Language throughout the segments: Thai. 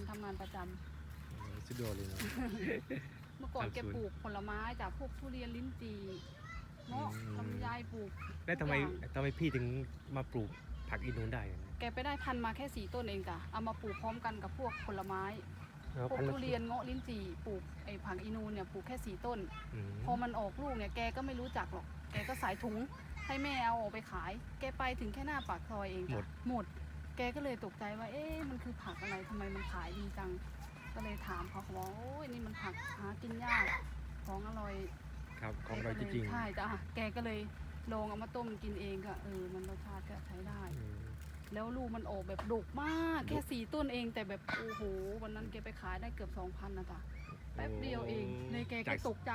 นทำงานประจำโอ้สุดยอดเลยนะเมื่อก่อนทำสวนแกปลูกผลไม้จากพวกทุเรียนลิ้นจี่เงาะอืม ลำไยปลูก แล้วทำไมทุกอย่าง ทำไมพี่ถึงมาปลูกผักอินูนได้อะแกไปได้พันธุ์มาแค่สี่ต้นเองจ้ะเอามาปลูกพร้อมกันกับพวกผลไม้เอาพวกพันธุ์ทุเรียนเงาะลิ้นจี่ปลูกไอ้ผักอีนูนเนี่ยปลูกแค่สี่ต้น อืมพอมันออกลูกเนี่ยแกก็ไม่รู้จักหรอก แกก็ใส่ถุงให้แม่เอาออกไปขาย แกไปถึงแค่หน้าปากซอยเองจ้ะหมดแกก็เลยตกใจว่า เอ๊ะ มันคือผักอะไรทำไมมันขายดีจัง ก็เลยถามเขาเขาบอกโอ้ยนี่มันผักหากินยาก ของอร่อย ครับ ของแกเราก็จเลยริงใช่จ้ะ แกก็เลยลองเอามาต้มกินเองก็เออ มันรสชาติก็ใช้ได้ๆอืมแล้วลูกมันออกแบบดกมาก แค่สี่ต้นเองแต่แบบโอ้โห วันนั้นแกไปขายได้เกือบสองพันนะจ๊ะแป๊บเดียวเองเลยแกก็ตกใจ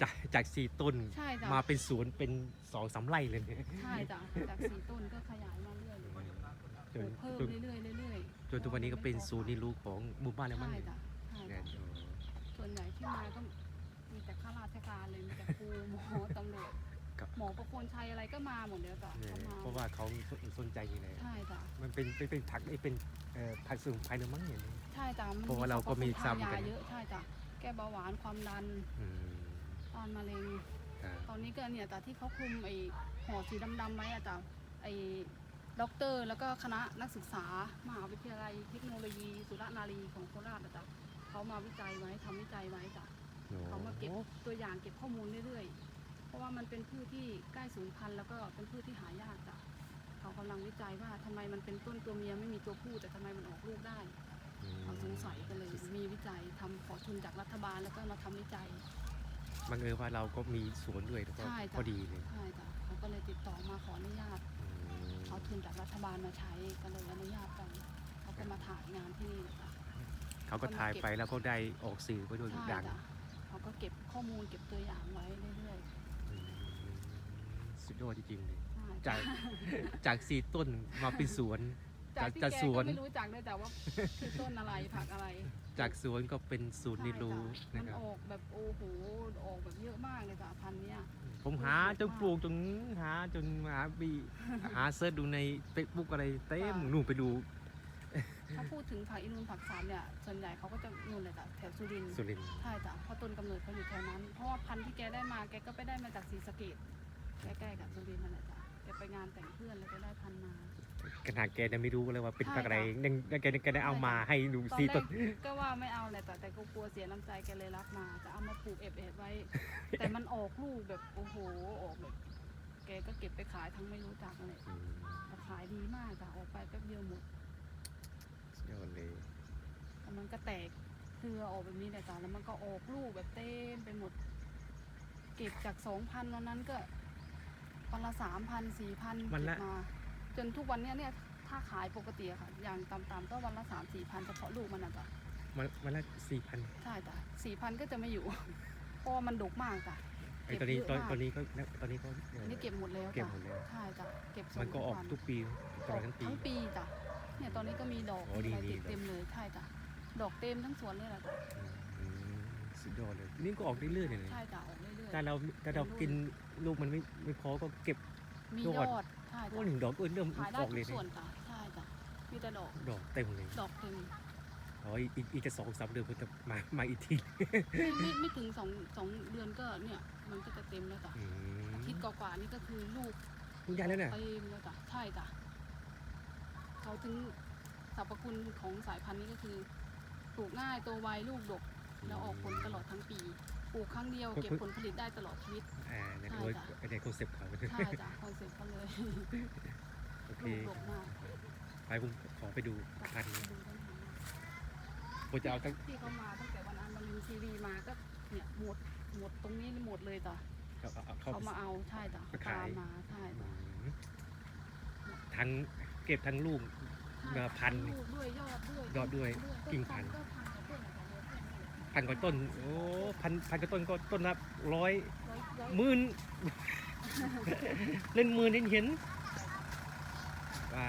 จากจากสี่ต้นใช่จ้ะมาเป็นสวนเป็นสองสามไร่เลยเนี่ยใช่จ้ะจากสี่ต้นก็ขยายมาเรื่อยเลย จปนลูกเพิ่มจนเรื่อยๆเรื่อยๆจนทุกวันนี้ก็เป็นศูนย์เรียนรู้ของหมู่บ้านแล้วมั้งใช่เนี่ยจ้ะใช่เนี่ยจ้ะโอ้ส่วนใหญ่ที่มาก็มีแต่ข้าราชการเลยมีแต่ครูหมอตำรวจครับหมอประโคนชัยอะไรก็มาหมดเลยจ้ะเนี่ยเขามาเพราะว่าเขาสนใจอยู่เลยใช่จ้ะมันเป็นเป็นเป็นผักไอ้เป็นเอ่อผักสมุนไพรเลยมั้งเนี่ยใช่จ้ะมันเพราะว่าเราก็มีสรรพคุณซ้ำกันทางยาเยอะใช่จ้ะแก้เบาหวานความดันอืมต้านมะเร็งครับตอนนี้ก็เนี่ยแต่ที่เขาคลุมไอ้ห่อสีดำๆไว้อะจ้ะไอ้ ด็อกเตอร์แล้วก็คณะนักศึกษามหาวิทยาลัยเทคโนโลยี สุรนารีของโคราชอะจ้ะเขามาวิจัยไว้ทำวิจัยไว้จ้ะโอ้เขามาเก็บตัวอย่างเก็บข้อมูลเรื่อยๆ เพราะว่ามันเป็นพืชที่ใกล้สูญพันธุ์แล้วก็เป็นพืชที่หายากจ้ะเขากำลังวิจัยว่าทำไมมันเป็นต้นตัวเมียไม่มีตัวผู้แต่ทำไมมันออกลูกได้อืมเขาสงสัยกันเลยมีวิจัยทำขอทุนจากรัฐบาลแล้วก็มาทำวิจัย บังเอิญว่าเราก็มีสวนด้วยแล้วก็ใช่จ้ะพอดีเลยใช่จ้ะเขาก็เลยติดต่อมาขออนุญาตอืมเอาทุนจากรัฐบาลมาใช้ก็เลยอนุญาตกันเขาก็มาถ่ายงานที่นี่เลยจ้ะ เขาก็ถ่ายไปแล้วก็ได้ออกสื่อไปด้วยใช่ดังจ้ะเขาก็เก็บข้อมูลเก็บตัวอย่างไว้เรื่อยอืมสุดยอดจริงๆเลยๆใช่จากจากสี่ต้นมาเป็นสวน จากที่จากแกสวน ก็ไม่รู้จักเลยแต่ว่าคือต้นอะไรผักอะไรจากสวนก็เป็นศูนย์เรียนรู้ใช่นะจ้ะครับ มันออกแบบโอ้โห ออกแบบเยอะมากเลยจ้ะพันธุ์เนี้ยผมหาจนปลูกจนหาจนหาบีหาเซิร์ชดูในเฟซบุ๊กอะไรเต็มค่ะนู่นไปดู ถ้าพูดถึงผักอินูนผักสามเนี่ยส่วนใหญ่เขาก็จะนู่นเลยจ้ะแถวสุรินทร์สุรินทร์ใช่จ้ะเพราะต้นกำเนิดเขาอยู่แถวนั้น เพราะว่าพันธุ์ที่แกได้มาแกก็ไปได้มาจากศรีสะเกดใกล้ๆกับสุรินทร์นั่นแหละจ้ะแกไปงานแต่งเพื่อนแล้วก็ได้พันธุ์มา ขนาดแกยังไม่รู้เลยว่าเป็นใช่ผักอะไรค่ะยังยังแกยังแกได้เอามาให้ดูตอนซีแรต้นกก็ว่าไม่เอาแหละแต่แต่ก็กลัวเสียน้ำใจแกเลยรับมาจะเอามาปลูกเอบๆไว้ แต่มันออกลูกแบบโอ้โหออกแบบแกก็เก็บไปขายทั้งไม่รู้จักนั่นแหละอืมแต่ขายดีมากจ้ะออกไปแป๊บเดียวหมดสุดยอดเลยแล้วมันก็แตกเครือออกแบบนี้แหละจ้ะแล้วมันก็ออกลูกแบบเต็มไปหมด เก็บจากสองพันวันนั้นก็วันละสามพันสี่พันเก็บมา จนทุกวันเนี้ยเนี่ยถ้าขายปกติอะค่ะ อย่างต่ำๆก็วันละสามสี่พันเฉพาะลูกมันนะจ้ะมันมันละสี่พันใช่จ้ะสี่พันก็จะไม่อยู่ เพราะว่ามันดกมากจ้ะไอ้ตอนนี้เก็บตอนเยอะมากตอนนี้ก็ตอนนี้ก็เอ่ออันนี้เก็บหมดแล้วเก็บจ้ะหมดแล้วใช่จ้ะเก็บส่งมันก็ออกวันทุกปีตลอดทั้งปีทั้งปีจ้ะเนี่ยตอนนี้ก็มีดอกโอ้ดีอะไรดีติดเต็มเลยใช่จ้ะดอกเต็มทั้งสวนเลยแหละจ้ะอืมสุดยอดเลยนี่ก็ออกเรื่อยๆเลยนะใช่จ้ะออกเรื่อยถ้าเราถ้าเรากินลูกมันไม่ไม่พอก็เก็บๆ มียยอดอดใช่โอ้จ้ะหนึ่งดอกก็เริ่มขายได้ออกทุเลยกนะส่วนจ้ะใช่จ้ะมีแต่ดอกดอกเต็มเลยดอกเต็มอ๋ออีกอีกอีกจะสองสามเดือนมันจะมามาอีกทีไม่ไม่ไม่ถึงสองสองเดือนก็เนี่ยมันก็จะเต็มแล้วจ้ะอืมอาทิตย์กว่าๆนี่ก็คือลูก คุณยายแล้วเนี่ย เต็มแล้วจ้ะใช่จ้ะเขาถึงสรรพคุณของสายพันธุ์นี้ก็คือปลูกง่ายโตไวลูกดก แล้วออกผลตลอดทั้งปีปลูกครั้งเดียวเก็บผลผลิตได้ตลอดชีวิต อ่าเนี่ยใช่โอ้ยจ้ะไอ้เนี่ยคอนเซ็ปต์เขา ใช่จ้ะ โอเค ลูกดกมากไปผมขอไปดูพันธุ์ดูต้นทางผมจะเอาตั้งที่เขามาตั้งแต่วันอันมารินทีวีมาก็เนี่ยหมดหมดตรงนี้หมดเลยจ้ะเอาเอาเอาเข้าเขามาเอาใช่จ้ะมาขายตามมาใช่จ้ะอืมทั้งเก็บทั้งลูกใช่เอ่อพันธุ์ลูกด้วยยอดด้วยยอดด้วยต้กิ่งพันธุ์ก็พันกับต้นอะไรเนี่ยต้นอะไรพันกว่าต้น โอ้พันพันกว่าต้นก็ต้นละร้อยร้อยร้อยหมื่น เล่นมือเล่นเห็นว้า